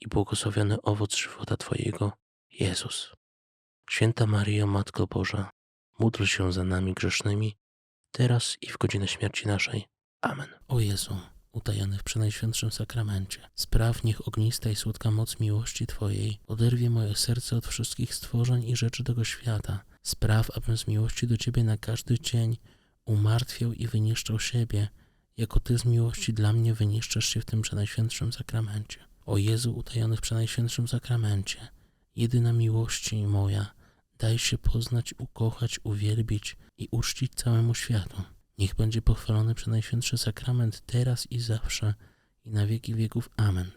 i błogosławiony owoc żywota Twojego, Jezus. Święta Maryjo, Matko Boża, módl się za nami grzesznymi, teraz i w godzinę śmierci naszej. Amen. O Jezu, utajony w Przenajświętszym Sakramencie, spraw niech ognista i słodka moc miłości Twojej oderwie moje serce od wszystkich stworzeń i rzeczy tego świata. Spraw, abym z miłości do Ciebie na każdy dzień umartwiał i wyniszczał siebie, jako Ty z miłości dla mnie wyniszczasz się w tym Przenajświętszym Sakramencie. O Jezu utajony w Przenajświętszym Sakramencie, jedyna miłości moja, daj się poznać, ukochać, uwielbić i uczcić całemu światu. Niech będzie pochwalony Przenajświętszy Sakrament teraz i zawsze i na wieki wieków. Amen.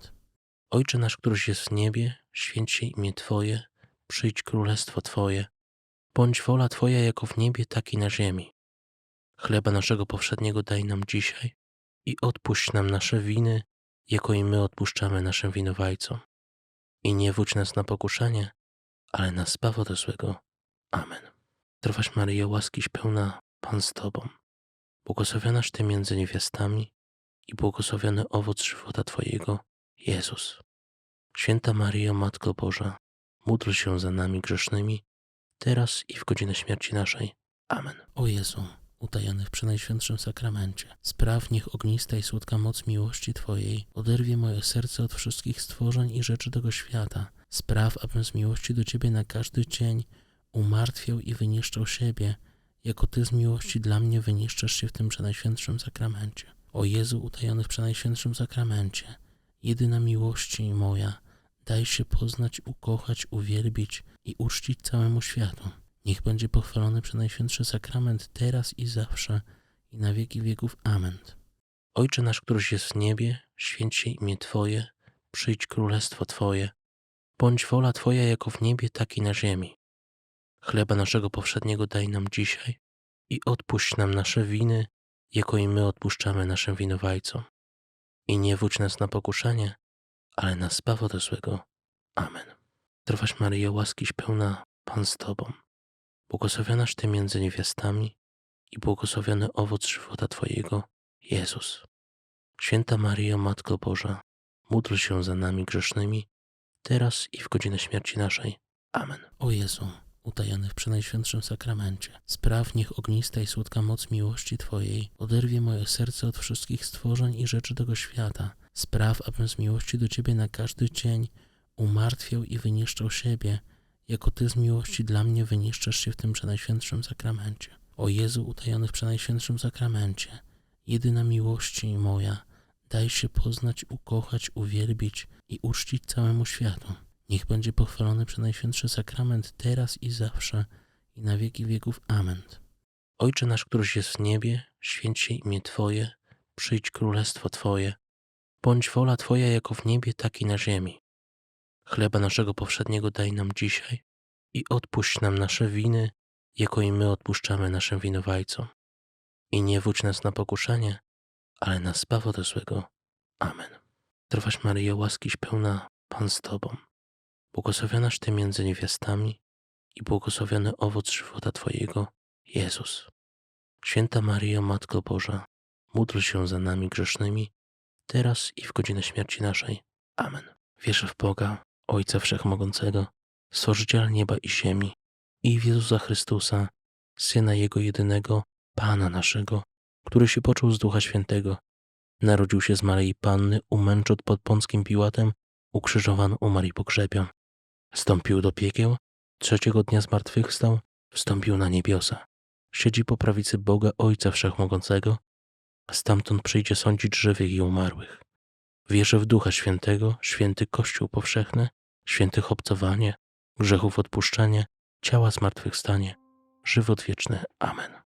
Ojcze nasz, któryś jest w niebie, święć się imię Twoje, przyjdź królestwo Twoje, bądź wola Twoja jako w niebie, tak i na ziemi. Chleba naszego powszedniego daj nam dzisiaj i odpuść nam nasze winy, jako i my odpuszczamy naszym winowajcom. I nie wódź nas na pokuszenie, ale nas zbaw ode złego. Amen. Zdrowaś Maryjo, łaskiś pełna, Pan z Tobą, błogosławionaś Ty między niewiastami i błogosławiony owoc żywota Twojego, Jezus. Święta Maryjo, Matko Boża, módl się za nami grzesznymi, teraz i w godzinę śmierci naszej. Amen. O Jezu, utajony w Przenajświętszym Sakramencie, spraw niech ognista i słodka moc miłości Twojej oderwie moje serce od wszystkich stworzeń i rzeczy tego świata. Spraw, abym z miłości do Ciebie na każdy dzień umartwiał i wyniszczał siebie, jako Ty z miłości dla mnie wyniszczasz się w tym Przenajświętszym Sakramencie. O Jezu utajony w Przenajświętszym Sakramencie, jedyna miłości moja, daj się poznać, ukochać, uwielbić i uczcić całemu światu. Niech będzie pochwalony Przenajświętszy Sakrament teraz i zawsze i na wieki wieków. Amen. Ojcze nasz, któryś jest w niebie, święć się imię Twoje, przyjdź królestwo Twoje, bądź wola Twoja jako w niebie, tak i na ziemi. Chleba naszego powszedniego daj nam dzisiaj i odpuść nam nasze winy, jako i my odpuszczamy naszym winowajcom. I nie wódź nas na pokuszenie, ale nas zbaw ode złego. Amen. Zdrowaś Maryjo, łaskiś pełna, Pan z Tobą, błogosławionaś Ty między niewiastami i błogosławiony owoc żywota Twojego, Jezus. Święta Maryjo, Matko Boża, módl się za nami grzesznymi, teraz i w godzinę śmierci naszej. Amen. O Jezu, utajony w Przenajświętszym Sakramencie, spraw niech ognista i słodka moc miłości Twojej oderwie moje serce od wszystkich stworzeń i rzeczy tego świata. Spraw, abym z miłości do Ciebie na każdy dzień umartwiał i wyniszczał siebie, jako Ty z miłości dla mnie wyniszczasz się w tym Przenajświętszym Sakramencie. O Jezu utajony w Przenajświętszym Sakramencie, jedyna miłości moja, daj się poznać, ukochać, uwielbić i uczcić całemu światu. Niech będzie pochwalony Przenajświętszy Sakrament teraz i zawsze i na wieki wieków. Amen. Ojcze nasz, któryś jest w niebie, święć się imię Twoje, przyjdź królestwo Twoje, bądź wola Twoja jako w niebie, tak i na ziemi. Chleba naszego powszedniego daj nam dzisiaj i odpuść nam nasze winy, jako i my odpuszczamy naszym winowajcom. I nie wódź nas na pokuszenie, ale nas zbaw ode złego. Amen. Zdrowaś Maryjo, łaskiś pełna, Pan z Tobą, błogosławionaś Ty między niewiastami i błogosławiony owoc żywota Twojego, Jezus. Święta Maryjo, Matko Boża, módl się za nami grzesznymi, teraz i w godzinę śmierci naszej. Amen. Wierzę w Boga, Ojca Wszechmogącego, Stworzyciela nieba i ziemi i w Jezusa Chrystusa, Syna Jego jedynego, Pana naszego, który się począł z Ducha Świętego, narodził się z Maryi Panny, umęczon pod Pąckim Piłatem, ukrzyżowany, umarł i pogrzebion. Wstąpił do piekieł, trzeciego dnia zmartwychwstał, wstąpił na niebiosa. Siedzi po prawicy Boga Ojca Wszechmogącego, stamtąd przyjdzie sądzić żywych i umarłych. Wierzę w Ducha Świętego, święty Kościół powszechny, świętych obcowanie, grzechów odpuszczenie, ciała zmartwychwstanie, żywot wieczny. Amen.